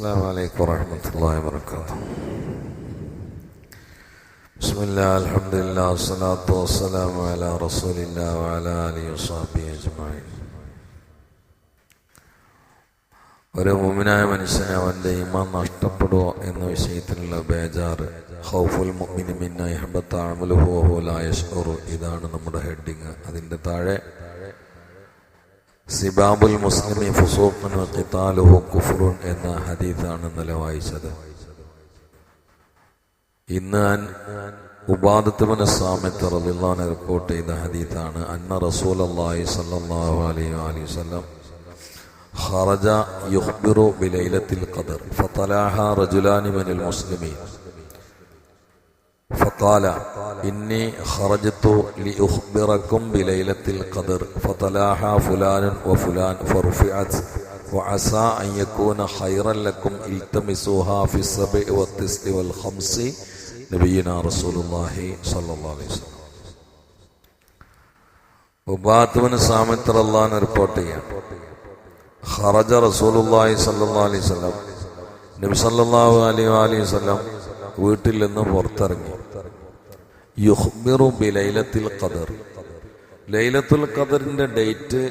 السلام عليكم ورحمة الله وبركاته بسم الله الحمد لله والصلاة والسلام على رسول الله وعلى آله وصحبه أجمعين ഒരു മുമിനായ മനുഷ്യനെ അവന്റെ ഈമാൻ നഷ്ടപ്പെടുമോ എന്ന വിഷയത്തിലുള്ള ബേജാറ് ഹൗഫുൽ മുഅ്മിനി മിന്ന ഇഹ്ബത്ത അമലുഹു വഹു ലാ യശ്ഉറു ഇതാണ് നമ്മുടെ ഹെഡിങ് അതിന്റെ താഴെ സിബാബുൽ മുസ്ലിമി ഫുസൂഖുൻ വഖിതാലുഹു കുഫ്റുൻ എന്ന ഹദീസാണ് ഇന്നലെ വായിച്ചത്. ഇന്ന് ഉപാദത്തുബിന് സാമത്ത് റലിള്ളാൻ റിപ്പോർട്ട് ചെയ്ത ഹദീസാണ് അന്ന റസൂൽ അള്ളാഹി സല്ലല്ലാഹു അലൈഹി അലൈഹി വസല്ലം ഖറജ യുഖ്ബിറു ബിലൈലത്തിൽ ഖദർ ഫതലാഹ റജുലാനി മിനൽ മുസ്ലിമീൻ. فقال إني خرجت لأخبركم بليلة القدر فطلعها فلان وفلان فرفعت وعسى أن يكون خيرا لكم التمسوها في السبع والتسع والخمس نبينا رسول الله صلى الله عليه وسلم ഉബാത്തുവിന് സാമിത്ര അള്ളഹാൻ റിപ്പോർട്ട് ചെയ്യാം ഖറജ റസൂലുള്ളാഹി സല്ലല്ലാഹു അലൈഹി വസല്ലം നബി സല്ലല്ലാഹു അലൈഹി അലൈഹി വസല്ലം വീട്ടിൽ നിന്ന് പുറത്തിറങ്ങി യുഹ്മിറു ബി ലൈലത്തിൽ ഖദർ. ലൈലത്തുൽ ഖദറിന്റെ ഡേറ്റ്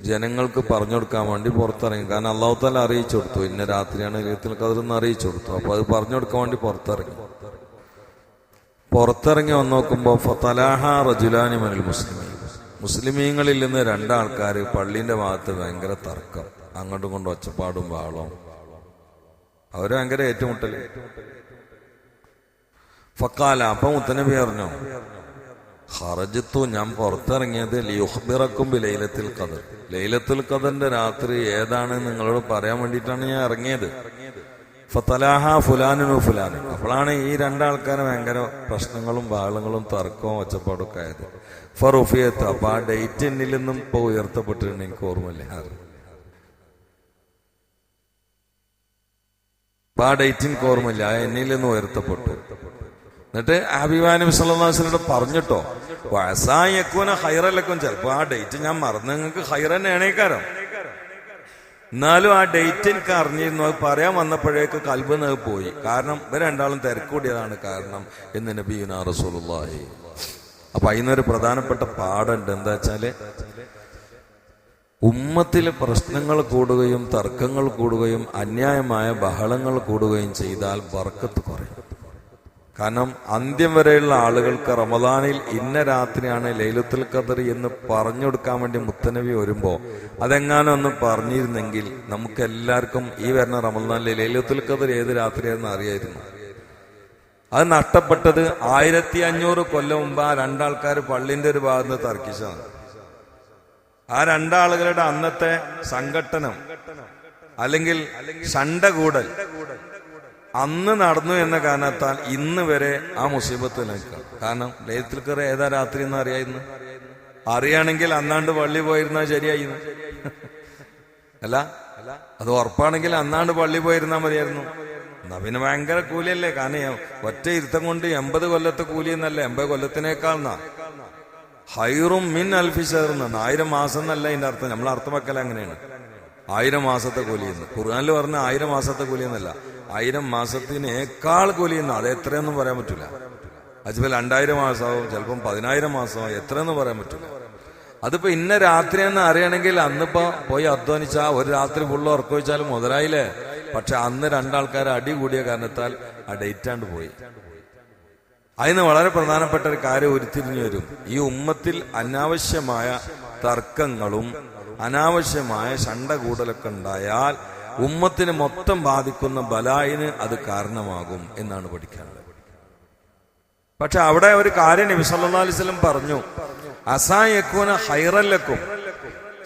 ജനങ്ങൾക്ക് പറഞ്ഞു കൊടുക്കാൻ വേണ്ടി പുറത്തിറങ്ങി. കാരണം അള്ളാഹു താല അറിയിച്ചു കൊടുത്തു. ഇന്ന രാത്രിയാണ് ലൈലത്തുൽ ഖദർ എന്ന് അറിയിച്ചു കൊടുത്തു. അപ്പൊ അത് പറഞ്ഞു കൊടുക്കാൻ വേണ്ടി പുറത്തിറങ്ങി. പുറത്തിറങ്ങി വന്ന് നോക്കുമ്പോൾ ഫതലാഹ റജുലാനി മനിൽ മുസ്ലിമീൻ. മുസ്ലിമീങ്ങളിൽ നിന്ന് രണ്ടാൾക്കാർ പള്ളിന്റെ ഭാഗത്ത് ഭയങ്കര തർക്കം. അങ്ങോട്ടും കൊണ്ട് ഒച്ചപ്പാടും വാളവും അവർ ഭയങ്കര ഏറ്റുമുട്ടൽ. ഫക്കാല അപ്പൊ മുത്തനബി പറഞ്ഞു ഹറജത്തു ഞാൻ പുറത്തിറങ്ങിയത് ലിയുഹ്ബിറക്കും ലൈലത്തിൽ കദർ ലൈലത്തുൽ കദറിന്റെ രാത്രി ഏതാണ് നിങ്ങളോട് പറയാൻ വേണ്ടിയിട്ടാണ് ഞാൻ ഇറങ്ങിയത്? ഫത്തലാഹ ഫുലാനു ഫുലാനു അപ്പോഴാണ് ഈ രണ്ടാൾക്കാരും ഭയങ്കര പ്രശ്നങ്ങളും ബഹളങ്ങളും തർക്കവും ഒച്ചപ്പാടും ഒക്കെ ആയത്. ഫറുഫിയത്ത് അപ്പൊ ആ ഡേറ്റ് എന്നിൽ നിന്നും ഇപ്പൊ ഉയർത്തപ്പെട്ടിട്ടുണ്ട് എനിക്ക് ഓർമ്മയില്ല. അപ്പൊ ആ ഡേറ്റ് എനിക്ക് ഓർമ്മയില്ല. എന്നിൽ നിന്ന് ഉയർത്തപ്പെട്ടു. എന്നിട്ട് അഭിമാനം സല്ലാസിനോട് പറഞ്ഞിട്ടോ വയസ്സായക്കൂന ഹൈറലക്കും ചിലപ്പോ ആ ഡേറ്റ് ഞാൻ മറന്നു നിങ്ങൾക്ക് ഹൈറ തന്നെയാണേക്കാരം എന്നാലും ആ ഡേറ്റ് എനിക്ക് അറിഞ്ഞിരുന്നു. അത് പറയാൻ വന്നപ്പോഴേക്ക് കൽബ് നിങ്ങൾ പോയി. കാരണം ഇവർ രണ്ടാളും തിരക്കൂടിയതാണ് കാരണം എന്ന് നബീന റസൂലുള്ളാഹി. അപ്പൊ അതിനൊരു പ്രധാനപ്പെട്ട പാടുണ്ട് എന്താ വെച്ചാൽ ഉമ്മത്തിലെ പ്രശ്നങ്ങൾ കൂടുകയും തർക്കങ്ങൾ കൂടുകയും അന്യായമായ ബഹളങ്ങൾ കൂടുകയും ചെയ്താൽ വർക്കത്ത് കുറയും. കാരണം അന്ത്യം വരെയുള്ള ആളുകൾക്ക് റമദാനിൽ ഇന്ന രാത്രിയാണ് ലൈലത്തുൽ ഖദർ എന്ന് പറഞ്ഞു കൊടുക്കാൻ വേണ്ടി മുത്തനബി വരുമ്പോ അതെങ്ങാനും ഒന്ന് പറഞ്ഞിരുന്നെങ്കിൽ നമുക്ക് എല്ലാവർക്കും ഈ വരുന്ന റമദാനിൽ ലൈലത്തുൽ ഖദർ ഏത് രാത്രിയാണെന്ന് അറിയായിരുന്നു. അത് നഷ്ടപ്പെട്ടത് ആയിരത്തി അഞ്ഞൂറ് കൊല്ലം മുമ്പ് ആ രണ്ടാൾക്കാർ പള്ളിന്റെ ഒരു ഭാഗത്ത് തർക്കിച്ചതാണ്. ആ രണ്ടാളുകളുടെ അന്നത്തെ സംഘട്ടനം അല്ലെങ്കിൽ ശണ്ട കൂടൽ അന്ന് നടന്നു എന്ന കാരണത്താൽ ഇന്ന് വരെ ആ മുസീബത്ത് നിൽക്കാം കാരണം ലയത്തിൽ കയറി ഏതാ രാത്രി എന്ന് അറിയായിരുന്നു? അറിയാണെങ്കിൽ അന്നാണ്ട് പള്ളി പോയിരുന്നാ ശരിയായിരുന്നു. അല്ല അത് ഉറപ്പാണെങ്കിൽ അന്നാണ്ട് പള്ളി പോയിരുന്നാ മതിയായിരുന്നു. എന്നാ പിന്നെ ഭയങ്കര കൂലിയല്ലേ? കാരണം ഒറ്റ ഇരുത്തം കൊണ്ട് എൺപത് കൊല്ലത്തെ കൂലി എന്നല്ല എൺപത് കൊല്ലത്തിനേക്കാൾ എന്നാ. ഹൈറും മിൻ അൽഫിഷർന്നാണ് ആയിരം മാസം എന്നല്ല ഇതിന്റെ അർത്ഥം. നമ്മൾ അർത്ഥം അങ്ങനെയാണ്. ആയിരം മാസത്തെ കൂലി എന്ന്. ഖുർആാനിൽ പറഞ്ഞ ആയിരം മാസത്തെ കൂലി എന്നല്ല. ആയിരം മാസത്തിനേക്കാൾ കൂലി എന്ന്? അത് എത്രയൊന്നും പറയാൻ പറ്റില്ല. അത് രണ്ടായിരം മാസമാവും ചിലപ്പം പതിനായിരം മാസമാവും എത്രയെന്ന് പറയാൻ പറ്റില്ല. അതിപ്പോ ഇന്ന രാത്രി എന്ന് അറിയണമെങ്കിൽ അന്നിപ്പോ പോയി അധ്വാനിച്ച ഒരു രാത്രി ഫുള്ള് ഉറക്കം വെച്ചാലും മുതലായില്ലേ? പക്ഷെ അന്ന് രണ്ടാൾക്കാർ അടി കൂടിയ കാരണത്താൽ ആ ഡേറ്റാണ്ട് പോയി. അതിന് വളരെ പ്രധാനപ്പെട്ട ഒരു കാര്യം ഉരുത്തിരിഞ്ഞു വരും. ഈ ഉമ്മത്തിൽ അനാവശ്യമായ തർക്കങ്ങളും അനാവശ്യമായ ശണ്ട കൂടലൊക്കെ ഉണ്ടായാൽ ഉമ്മത്തിന് മൊത്തം ബാധിക്കുന്ന ബലായിന് അത് കാരണമാകും എന്നാണ് പഠിക്കാനുള്ളത്. പക്ഷെ അവിടെ ഒരു കാര്യം നബി സല്ലല്ലാഹു അലൈഹി വസല്ലം പറഞ്ഞു അസായക്കൂന ഹൈറല്ലക്കും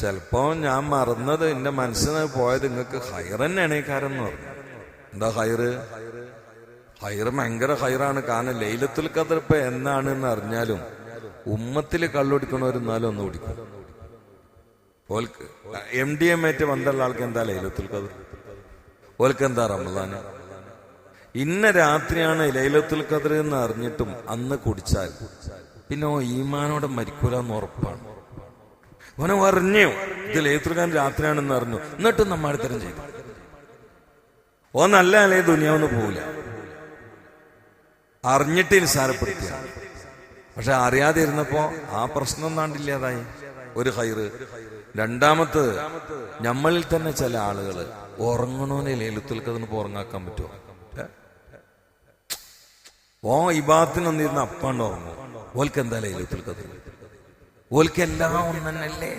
ചിലപ്പോ ഞാൻ മറന്നത് എന്റെ മനസ്സിന് പോയത് നിങ്ങൾക്ക് ഹൈറന്നെയാണ് ഈ കാര്യം എന്ന് പറഞ്ഞു. എന്താ ഹൈറ് ഹൈറ് ഭയങ്കര ഹൈറാണ് കാരണം ലൈലത്തുൽ കതിർപ്പ് എന്നാണ് എന്ന് അറിഞ്ഞാലും ഉമ്മത്തിൽ കള്ളുടിക്കണവരെന്നാലും ഒന്ന് കുടിക്കും ഓൽക്ക് എം ഡി എം ആയിട്ട് ബന്ധമുള്ള ആൾക്ക് എന്താ ലൈലത്തുൽ ഖദർ? ഓൽക്ക് എന്താ റമദാന് ഇന്ന രാത്രിയാണ് ലൈലത്തുൽ ഖദർ എന്ന് അറിഞ്ഞിട്ടും അന്ന് കുടിച്ചാൽ. പിന്നെ ഓ ഈമാനോടെ മരിക്കൂല എന്ന് ഉറപ്പാണ്. ഓനെ അറിഞ്ഞു. ഇത് ലൈലത്തുൽ ഖദർ രാത്രിയാണെന്ന് അറിഞ്ഞു. എന്നിട്ടും നമ്മൾ തരം ചെയ്തു. ഓ നല്ല അല്ലേ ദുനിയാവൊന്നും പോവില്ല. അറിഞ്ഞിട്ട് നിസ്സാരപ്പെടുത്തിയ പക്ഷെ അറിയാതിരുന്നപ്പോ ആ പ്രശ്നം താണ്ടില്ലാതായി ഒരു ഹൈറ്. രണ്ടാമത് നമ്മളിൽ തന്നെ ചില ആളുകൾ ഉറങ്ങണോനെ ലേലുത്തിൽ കതിന് ഉറങ്ങാക്കാൻ പറ്റുമോ? ഓ ഇബാത്തിന് ഇബാത്തിനൊന്നിരുന്ന് അപ്പാണ്ട് ഉറങ്ങും. ഓൽക്ക് എന്താ ലേലുത്തിൽ കതിന് ഓൽക്ക് എല്ലാം ഒന്നല്ലേ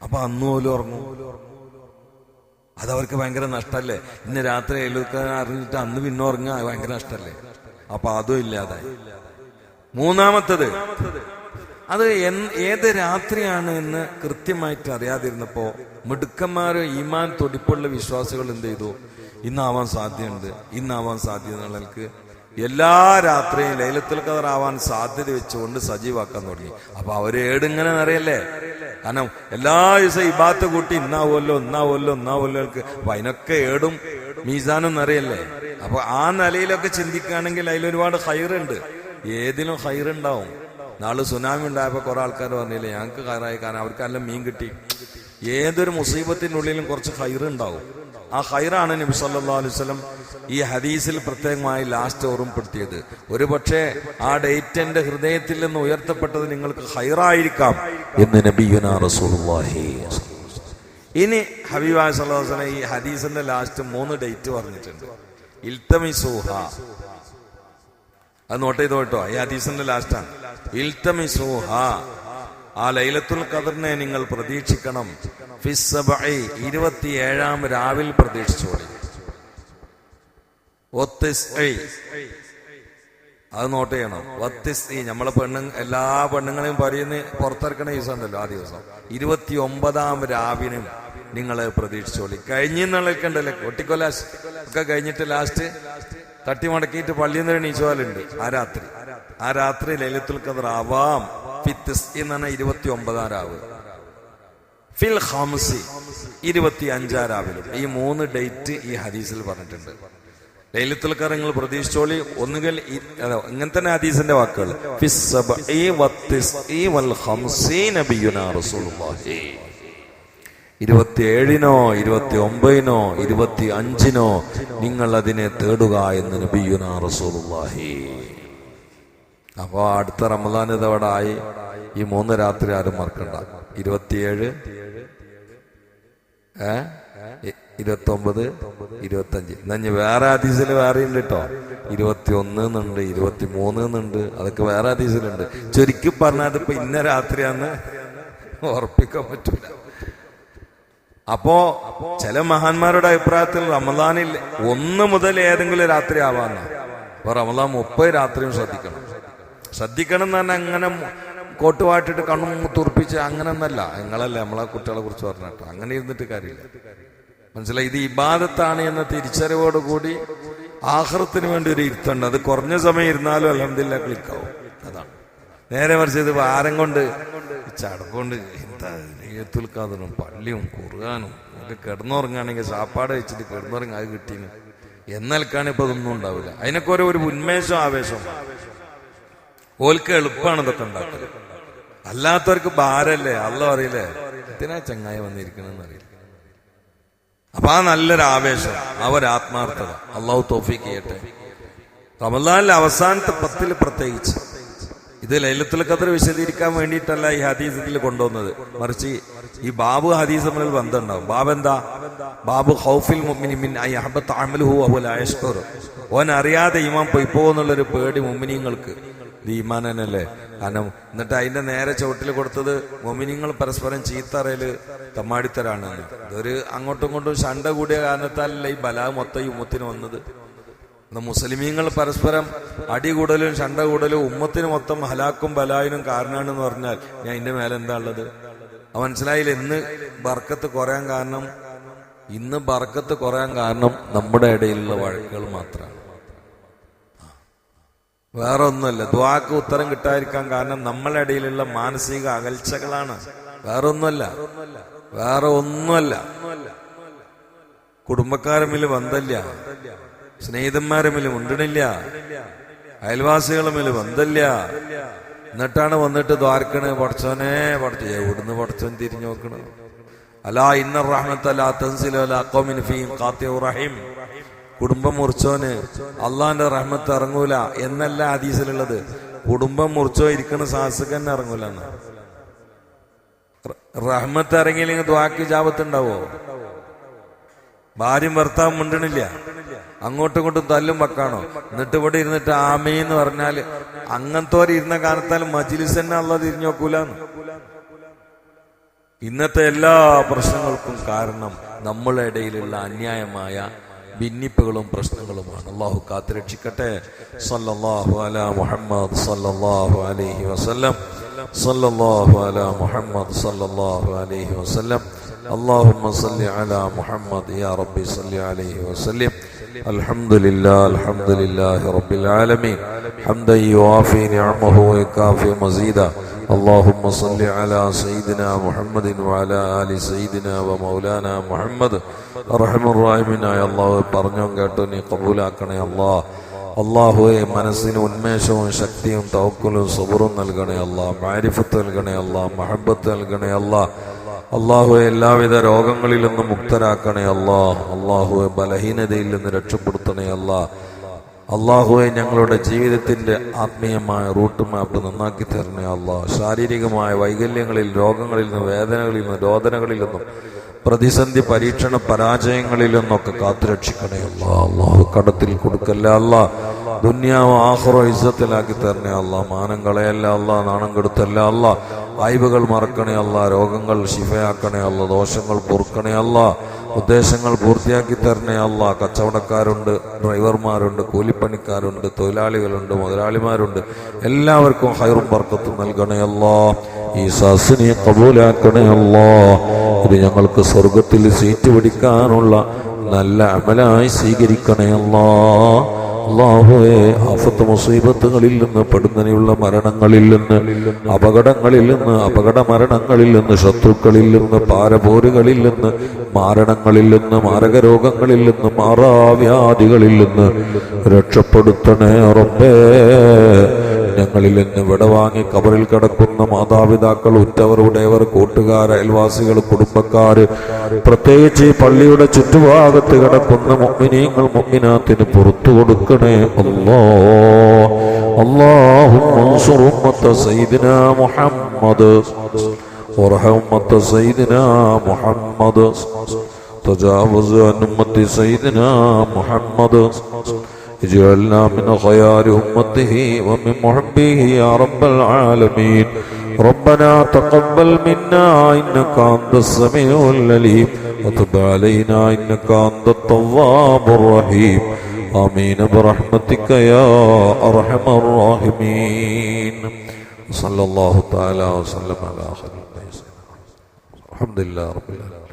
അപ്പൊ അന്ന് പോലും ഉറങ്ങും. അതവർക്ക് ഭയങ്കര നഷ്ടല്ലേ? ഇന്ന് രാത്രി എഴുതുക്കാൻ അറിഞ്ഞിട്ട് അന്ന് പിന്നെ ഉറങ്ങുക അത് ഭയങ്കര നഷ്ടല്ലേ? അപ്പൊ അതും ഇല്ലാതായി. മൂന്നാമത്തത് അത് ഏത് രാത്രിയാണ് എന്ന് കൃത്യമായിട്ട് അറിയാതിരുന്നപ്പോ മിടുക്കന്മാര് ഈമാൻ തൊടിപ്പുള്ള വിശ്വാസികൾ എന്ത് ചെയ്തു? ഇന്നാവാൻ സാധ്യതയുണ്ട്. ഇന്നാവാൻ സാധ്യത നിങ്ങൾക്ക് എല്ലാ രാത്രിയും ലൈലത്തിൽ ആവാൻ സാധ്യത വെച്ചുകൊണ്ട് സജീവാക്കാൻ തുടങ്ങി. അപ്പൊ അവർ ഏടിങ്ങനെ അറിയല്ലേ കാരണം എല്ലാ ദിവസവും ഇബാത്ത് കൂട്ടി ഇന്നാവുമല്ലോ ഇന്നാവുമല്ലോ ഇന്നാവുമല്ലോ അപ്പൊ അതിനൊക്കെ ഏടും മീസാനും എന്നറിയല്ലേ അപ്പൊ ആ നിലയിലൊക്കെ ചിന്തിക്കുകയാണെങ്കിൽ അതിലൊരുപാട് ഹൈറുണ്ട് ഏതിനും ഹൈറുണ്ടാവും നാളെ സുനാമി ഉണ്ടായപ്പോൾ കുറെ ആൾക്കാർ പറഞ്ഞില്ലേ ഞങ്ങൾക്ക് കാരായി കാരണം അവർക്ക് നല്ല മീൻ കിട്ടി. ഏതൊരു മുസീബത്തിനുള്ളിലും കുറച്ച് ഹൈറുണ്ടാവും ആ ഹൈറാണ് നബി സല്ലാ അലൈഹി വസല്ലം ഈ ഹദീസിൽ പ്രത്യേകമായി ലാസ്റ്റ് ഓർമ്മപ്പെടുത്തിയത്. ഒരു പക്ഷേ ആ ഡേറ്റ് എന്റെ ഹൃദയത്തിൽ നിന്ന് ഉയർത്തപ്പെട്ടത് നിങ്ങൾക്ക് ഹൈറായിരിക്കാം എന്ന് നബിയുന റസൂലുള്ളാഹി ഇനി ഹബീബ് വസല്ലം ഈ ഹദീസിന്റെ ലാസ്റ്റ് മൂന്ന് ഡേറ്റ് പറഞ്ഞിട്ടുണ്ട്. ഇൽത്തമിസൂഹ അത് നോട്ട് ചെയ്തോ കേട്ടോ. ഈ ഹദീസിന്റെ ലാസ്റ്റാണ് ആ ലൈലത്തുൽ ഖദറിനെ നിങ്ങൾ പ്രതീക്ഷിക്കണം. ഇരുപത്തിയേഴാം രാവിൽ പ്രതീക്ഷിച്ചോളി. അത് നോട്ട് ചെയ്യണം. വത്തിസ് നമ്മളെ പെണ്ണു എല്ലാ പെണ്ണുങ്ങളെയും പറയുന്ന പുറത്തിറക്കണ ദിവസം ഉണ്ടല്ലോ ആ ദിവസം. ഇരുപത്തി ഒമ്പതാം രാവിനും നിങ്ങൾ പ്രതീക്ഷിച്ചോളി. കഴിഞ്ഞെന്നുള്ളതൊക്കെ ഉണ്ടല്ലോ കൊട്ടിക്കൊലാസ് ഒക്കെ കഴിഞ്ഞിട്ട് ലാസ്റ്റ് തട്ടി മടക്കിയിട്ട് പള്ളിയിൽ നിന്ന് എണീച്ചോലുണ്ട്. ആ രാത്രി. ആ രാത്രി ലൈലത്തുൽ ഖദർ ആവാം. ഫിത്തിസ് എന്നാണ് ഇരുപത്തി ഒമ്പതാം രാവ്. ഫിൽ ഹംസി ഇരുപത്തി അഞ്ചാം രാവിലും. ഈ മൂന്ന് ഡേറ്റ് ഈ ഹദീസിൽ പറഞ്ഞിട്ടുണ്ട്. ലൈലത്തുൽ ഖദർ നിങ്ങൾ പ്രതീക്ഷിച്ചോളി. ഒന്നുകിൽ ഇങ്ങനെ തന്നെ ഹദീസിന്റെ വാക്കുകൾ. ഫിസ് സബഈ വത്തിസ്ഇ വൽ ഖംസീന റസൂലുള്ളാഹി. ഇരുപത്തിയേഴിനോ ഇരുപത്തി ഒമ്പതിനോ ഇരുപത്തി അഞ്ചിനോ നിങ്ങൾ അതിനെ തേടുക എന്ന് നബിയുനാ റസൂലുള്ളാഹി. അപ്പോ അടുത്ത റമദാൻ ഇതവിടെ ആയി. ഈ മൂന്ന് രാത്രി ആരും മറക്കണ്ട. ഇരുപത്തിയേഴ് ഏ ഇരുപത്തി ഒമ്പത് ഇരുപത്തി അഞ്ച് എന്നാ ഇനി വേറെ ഹദീസിൽ വേറെ ഉണ്ട് കേട്ടോ ഇരുപത്തി ഒന്ന് എന്നുണ്ട് ഇരുപത്തി മൂന്ന് എന്നുണ്ട് അതൊക്കെ വേറെ ഹദീസിലുണ്ട്. ചുരുക്കി പറഞ്ഞാൽ ഇപ്പൊ ഇന്ന രാത്രിയാന്ന് ഉറപ്പിക്കാൻ പറ്റൂല. അപ്പോ ചില മഹാന്മാരുടെ അഭിപ്രായത്തിൽ റമദാനിൽ ഒന്ന് മുതൽ ഏതെങ്കിലും രാത്രി ആവാന്ന. അപ്പൊ റമദാൻ മുപ്പത് രാത്രിയും ശ്രദ്ധിക്കണം. ശ്രദ്ധിക്കണം എന്ന് പറഞ്ഞാൽ അങ്ങനെ കോട്ടുവാട്ടിട്ട് കോട്ട് വാട്ടിട്ട് കണ്ണും തുറപ്പിച്ച് അങ്ങനെ ഒന്നല്ല. നിങ്ങളല്ലേ നമ്മളെ കുട്ടികളെ കുറിച്ച് പറഞ്ഞിട്ട് അങ്ങനെ ഇരുന്നിട്ട് കാര്യമില്ല. മനസ്സിലായി? ഇത് ഇബാദത്താണ് എന്ന തിരിച്ചറിവോട് കൂടി ആഹ്റത്തിന് വേണ്ടി ഒരു ഇരുത്തുണ്ട്. അത് കുറഞ്ഞ സമയം ഇരുന്നാലും അലഹമില്ല ക്ലിക്കാവും അതാണ്. നേരെ മറിച്ച് ഇത് ഭാരം കൊണ്ട് ചടപ്പുകൊണ്ട് എന്താ എഴുത്തുൽക്കാതനും പള്ളിയും കുറുകാനും ഒക്കെ കിടന്നുറങ്ങുകയാണെങ്കിൽ സാപ്പാട് വെച്ചിട്ട് കിടന്നുറങ്ങി അത് കിട്ടീന്. എന്നൽക്കാണ് ഇപ്പൊ ഇതൊന്നും ഉണ്ടാവില്ല. അതിനൊക്കെ ഓരോ ഒരു ഉന്മേഷം ആവേശം. ഓൽക്ക് എളുപ്പമാണ് ഇതൊക്കെ ഉണ്ടാക്കുക അല്ലാത്തവർക്ക് ഭാരല്ലേ? അല്ല അറിയില്ലേ എന്തിനാ ചങ്ങായി വന്നിരിക്കണെന്ന് അറിയില്ല. അപ്പൊ ആ നല്ലൊരു ആവേശം ആ ഒരു ആത്മാർത്ഥത. അള്ളാഹു തോഫിക്ക് ചെയ്യട്ടെ. റമദാനിലെ അവസാനത്തെ പത്തിൽ പ്രത്യേകിച്ച് ഇത് ലൈലത്തുൽ ഖദർ വിശദീകരിക്കാൻ വേണ്ടിയിട്ടല്ല ഈ ഹദീസ് ഇതിൽ കൊണ്ടുവന്നത്. മറിച്ച് ഈ ബാബു ഹദീസ് തമ്മിൽ ബന്ധമുണ്ടാവും. ബാബ് എന്താ ബാബു ഹൗഫിൽ. ഓൻ അറിയാതെ ഈമാൻ പോയി പോകുന്നുള്ളൊരു പേടി മുമ്മിനിങ്ങൾക്ക് ഇത് കാരണം എന്നിട്ട് അതിന്റെ നേരെ ചുവട്ടിൽ കൊടുത്തത് മൊമിനിങ്ങൾ പരസ്പരം ചീത്തറയിൽ തമ്മാടിത്തരാണ് ഇതൊരു അങ്ങോട്ടും ഇങ്ങോട്ടും ശണ്ട കൂടിയ കാരണത്താലല്ല ഈ ബലാ മൊത്തം ഈ വന്നത്? മുസ്ലിമീങ്ങൾ പരസ്പരം അടി കൂടലും ശണ്ട കൂടലും ഉമ്മത്തിന് മൊത്തം ഹലാക്കും ബലായനും കാരണമാണെന്ന് പറഞ്ഞാൽ ഞാൻ ഇതിന്റെ മേലെ എന്താ ഉള്ളത്? മനസ്സിലായില്ല. ഇന്ന് ബർക്കത്ത് കുറയാൻ കാരണം ഇന്ന് ബർക്കത്ത് കുറയാൻ കാരണം നമ്മുടെ ഇടയിലുള്ള വഴക്കുകൾ മാത്രമാണ്. വേറെ ഒന്നുമല്ല ദ്വാക്ക് ഉത്തരം കിട്ടാതിരിക്കാൻ കാരണം നമ്മളെ ഇടയിലുള്ള മാനസിക അകൽച്ചകളാണ്. വേറെ ഒന്നുമല്ല. വേറെ ഒന്നുമല്ല കുടുംബക്കാരുമിൽ ബന്ധമില്ല. സ്നേഹിതന്മാരുമിൽ അയൽവാസികളെ മേലും ബന്ധമില്ല എന്നിട്ടാണ് വന്നിട്ട് ദ്വാരക്കണ് പഠിച്ചോനെ പഠിച്ചു. എവിടുന്ന് പഠിച്ചോൻ തിരിഞ്ഞു നോക്കണ്. അലാ ഇന്ന റഹ്മത്തല്ലാ തൻസിലോ ലാ ഖൗമിൻ ഫീഹിം റഹീം. കുടുംബം മുറിച്ചോന് അള്ളാന്റെ റഹ്മത്ത് ഇറങ്ങൂല എന്നല്ല ഹദീസിലുള്ളത്. കുടുംബം മുറിച്ചോ ഇരിക്കണ സാഹസിക തന്നെ ഇറങ്ങൂല എന്ന്. റഹ്മത്ത് ഇറങ്ങിയില്ലെങ്കിൽ ദ്വാക്ക് ജാപത്തുണ്ടാവോ ഭാര്യയും ഭർത്താവും മിണ്ടണില്ല. അങ്ങോട്ടും ഇങ്ങോട്ടും തല്ലും വെക്കാണോ? എന്നിട്ട് ഇവിടെ ഇരുന്നിട്ട് ആമയെന്ന് പറഞ്ഞാൽ അങ്ങനത്തോരെ ഇരുന്ന കാലത്താൽ മജിലിസ് തന്നെ അല്ല തിരിഞ്ഞു നോക്കൂലെന്ന്. ഇന്നത്തെ എല്ലാ പ്രശ്നങ്ങൾക്കും കാരണം നമ്മളെ ഇടയിലുള്ള അന്യായമായ ഭിന്നിപ്പുകളും പ്രശ്നങ്ങളുമാണ്. അള്ളാഹു കാത്തുരക്ഷിക്കട്ടെ സല്ലല്ലാഹു മുഹമ്മദ് സല്ലല്ലാഹു അലൈഹി വസല്ലം. സല്ലല്ലാഹു മുഹമ്മദ് സല്ലല്ലാഹു അലൈഹി വസല്ലം. اللهم صل على محمد يا ربي صل عليه وسلم الحمد لله الحمد لله رب العالمين حمدا يوافي نعمه ويكافي مزيدا اللهم صل على سيدنا محمد وعلى آل سيدنا ومولانا محمد അറഹം റാഹിമിനായ അള്ളാഹു പറഞ്ഞോ കേട്ടോ നീ കബൂലാക്കണേ അള്ളാഹ് അള്ളാഹുവെ മനസ്സിന് ഉന്മേഷവും ശക്തിയും തവക്കലും സബറും നൽകണേ അല്ലാ മാരിഫത്ത് നൽകണേ അല്ലാ മഹബത്ത് നൽകണേ അല്ലാ അള്ളാഹുവെ എല്ലാവിധ രോഗങ്ങളിൽ നിന്ന് മുക്തരാക്കണേ അല്ലാ അള്ളാഹുവെ ബലഹീനതയിൽ നിന്ന് രക്ഷപ്പെടുത്തണേ അല്ലാ അള്ളാഹുവെ ഞങ്ങളുടെ ജീവിതത്തിന്റെ ആത്മീയമായ റൂട്ട് മാപ്പ് നന്നാക്കി തരണേ അല്ലാ ശാരീരികമായ വൈകല്യങ്ങളിൽ രോഗങ്ങളിൽ നിന്നും വേദനകളിൽ നിന്നും രോദനകളിൽ നിന്നും പ്രതിസന്ധി പരീക്ഷണ പരാജയങ്ങളിൽ നിന്നൊക്കെ കാത്തുരക്ഷിക്കണേ അല്ല അള്ളാഹു കടത്തിൽ കൊടുക്കല്ല അല്ല ദുന്യാവ് ആഹ്റോ ഇസ്സത്തിലാക്കി തരണേ അല്ല മാനം കളയല്ല അല്ല നാണം കെടുത്തല്ല അല്ല ആയ്വുകൾ മറക്കണേ അല്ല രോഗങ്ങൾ ശിഫയാക്കണേ അല്ല ദോഷങ്ങൾ പൊറുക്കണേ അല്ല ഉദ്ദേശങ്ങൾ പൂർത്തിയാക്കി തരണേ അല്ല. കച്ചവടക്കാരുണ്ട് ഡ്രൈവർമാരുണ്ട് കൂലിപ്പണിക്കാരുണ്ട് തൊഴിലാളികളുണ്ട് മുതലാളിമാരുണ്ട്. എല്ലാവർക്കും ഹൈറും വർക്കത്തും നൽകണേ അല്ല. ഈ സസിനെ കബൂലാക്കണേ അല്ല. ഇത് ഞങ്ങൾക്ക് സ്വർഗത്തിൽ സീറ്റ് പിടിക്കാനുള്ള നല്ല അമലായി സ്വീകരിക്കണേ അല്ലാ. അള്ളാഹുവെ ആഫത്ത് മുസീബത്തുകളിൽ നിന്ന് പെടുന്നതിനുള്ള മരണങ്ങളിൽ നിന്ന് അപകടങ്ങളിൽ നിന്ന് അപകട മരണങ്ങളിൽ നിന്ന് ശത്രുക്കളിൽ നിന്ന് പാരപോരുകളിൽ നിന്ന് മാരണങ്ങളിൽ നിന്ന് മാരക രോഗങ്ങളിൽ നിന്ന് മാറാവ്യാധികളിൽ നിന്ന് രക്ഷപ്പെടുത്തണേ റബ്ബേ. ഞങ്ങളിൽ നിന്ന് വിടവാങ്ങി കബറിൽ കിടക്കുന്ന മാതാപിതാക്കൾ ഉറ്റവർ ഉടയവർ കൂട്ടുകാർ അയൽവാസികൾ കുടുംബക്കാര് പ്രത്യേകിച്ച് ഈ പള്ളിയുടെ ചുറ്റുഭാഗത്ത് കിടക്കുന്ന മൊമ്മിനീങ്ങൾ മൊമ്മിനാത്തിന് പുറത്തു കൊടുക്കണേ അല്ലോ അള്ളാഹു സൈദിന മുഹമ്മദ് وارحم أمة سيدنا محمد تجاوز عن أمة سيدنا محمد اجعلنا من خيار أمته ومن محبه يا رب العالمين. ربنا تقبل منا إنك أنت السميع العليم. وتب علينا إنك أنت التواب الرحيم. آمين برحمتك يا أرحم الراحمين. صلى الله تعالى وسلم على خير الحمد لله رب العالمين.